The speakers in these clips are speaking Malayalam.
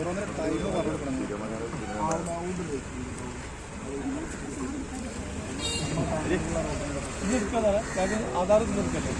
ഓരോന്നിനും ടൈം പറഞ്ഞു കൊടുക്കണം ആധാർ എടുക്കല്ലേ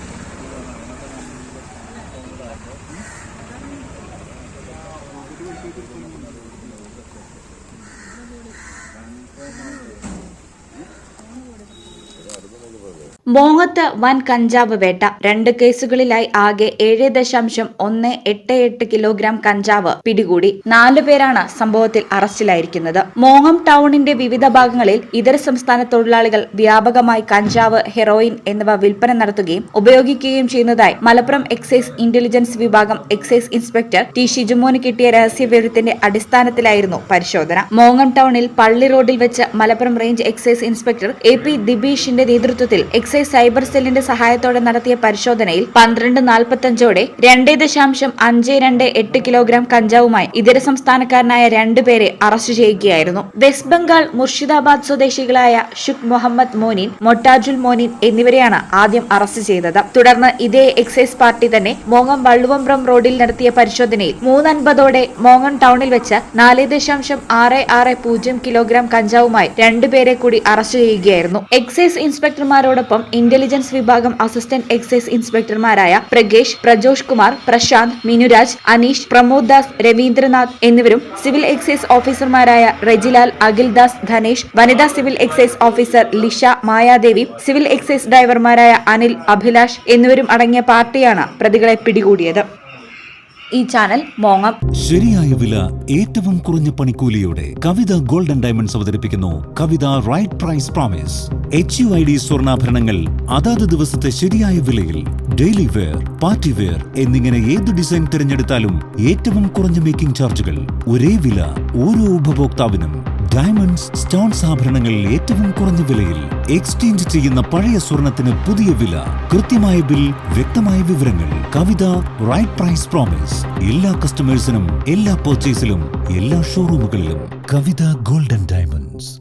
മോങ്ങത്ത് വൻ കഞ്ചാവ് വേട്ട. രണ്ട് കേസുകളിലായി ആകെ ഏഴ് ദശാംശം ഒന്ന് എട്ട് എട്ട് കിലോഗ്രാം കഞ്ചാവ് പിടികൂടി. നാലു പേരാണ് സംഭവത്തിൽ അറസ്റ്റിലായിരിക്കുന്നത്. മോങ്ങം ടൗണിന്റെ വിവിധ ഭാഗങ്ങളിൽ ഇതര സംസ്ഥാന തൊഴിലാളികൾ വ്യാപകമായി കഞ്ചാവ് ഹെറോയിൻ എന്നിവ വിൽപ്പന നടത്തുകയും ഉപയോഗിക്കുകയും ചെയ്യുന്നതായി മലപ്പുറം എക്സൈസ് ഇന്റലിജൻസ് വിഭാഗം എക്സൈസ് ഇൻസ്പെക്ടർ ടി ഷിജുമോന് കിട്ടിയ രഹസ്യവിവരത്തിന്റെ അടിസ്ഥാനത്തിലായിരുന്നു പരിശോധന. മോങ്ങം ടൗണിൽ പള്ളി റോഡിൽ വെച്ച് Malappuram range excise inspector A P ദിബീഷിന്റെ നേതൃത്വത്തിൽ എക്സൈസ് സൈബർ സെല്ലിന്റെ സഹായത്തോടെ നടത്തിയ പരിശോധനയിൽ പന്ത്രണ്ട് നാൽപ്പത്തഞ്ചോടെ രണ്ടേ ദശാംശം അഞ്ച് രണ്ട് എട്ട് കിലോഗ്രാം കഞ്ചാവുമായി ഇതര സംസ്ഥാനക്കാരനായ രണ്ടുപേരെ അറസ്റ്റ് ചെയ്യുകയായിരുന്നു. വെസ്റ്റ് ബംഗാൾ മുർഷിദാബാദ് സ്വദേശികളായ ഷുഖ് മുഹമ്മദ് മോനിൻ മൊട്ടാജുൽ മോനിൻ എന്നിവരെയാണ് ആദ്യം അറസ്റ്റ് ചെയ്തത്. തുടർന്ന് ഇതേ എക്സൈസ് പാർട്ടി തന്നെ മോങ്ങം വള്ളുവമ്പ്രം റോഡിൽ നടത്തിയ പരിശോധനയിൽ മൂന്നൻപതോടെ മോങ്ങം ടൗണിൽ വെച്ച് നാല് ദശാംശം ആറ് ആറ് പൂജ്യം കിലോഗ്രാം കഞ്ചാവുമായി രണ്ടുപേരെ കൂടി അറസ്റ്റ് ചെയ്യുകയായിരുന്നു. എക്സൈസ് ഇൻസ്പെക്ടർമാരോടൊപ്പം ഇന്റലിജൻസ് വിഭാഗം അസിസ്റ്റന്റ് എക്സൈസ് ഇൻസ്പെക്ടർമാരായ പ്രഗേഷ് പ്രജോഷ് കുമാർ പ്രശാന്ത് മിനുരാജ് അനീഷ് പ്രമോദ് ദാസ് രവീന്ദ്രനാഥ് എന്നിവരും സിവിൽ എക്സൈസ് ഓഫീസർമാരായ റെജിലാൽ അഖിൽദാസ് ധനേഷ് വനിതാ civil excise officer Lisha Mayadevi civil excise ഡ്രൈവർമാരായ Anil Abhilash എന്നിവരും അടങ്ങിയ പാർട്ടിയാണ് പ്രതികളെ പിടികൂടിയത്. ഈ ചാനൽ മോങ്ങം. ശരിയായ വില ഏറ്റവും കുറഞ്ഞ പണിക്കൂലിയോടെ കവിത ഗോൾഡൻ ഡയമണ്ട്സ് അവതരിപ്പിക്കുന്നു. Kavitha right price promise H U I D സ്വർണാഭരണങ്ങൾ അതാത് ദിവസത്തെ ശരിയായ വിലയിൽ ഡെയിലി വെയർ പാർട്ടി വെയർ എന്നിങ്ങനെ ഏത് ഡിസൈൻ തിരഞ്ഞെടുത്താലും ഏറ്റവും കുറഞ്ഞ മേക്കിംഗ് ചാർജുകൾ ഒരേ വില ഓരോ ഉപഭോക്താവിനും. ഡയമണ്ട്സ് സ്റ്റോൺസ് ആഭരണങ്ങൾ ഏറ്റവും കുറഞ്ഞ വിലയിൽ എക്സ്ചേഞ്ച് ചെയ്യുന്ന പഴയ സ്വർണത്തിന് പുതിയ വില. കൃത്യമായ ബിൽ വ്യക്തമായ വിവരങ്ങൾ കവിത റൈറ്റ് പ്രൈസ് പ്രോമിസ് എല്ലാ കസ്റ്റമേഴ്സിനും എല്ലാ പർച്ചേസിലും എല്ലാ ഷോറൂമുകളിലും കവിത ഗോൾഡൻ ഡയമണ്ട്സ്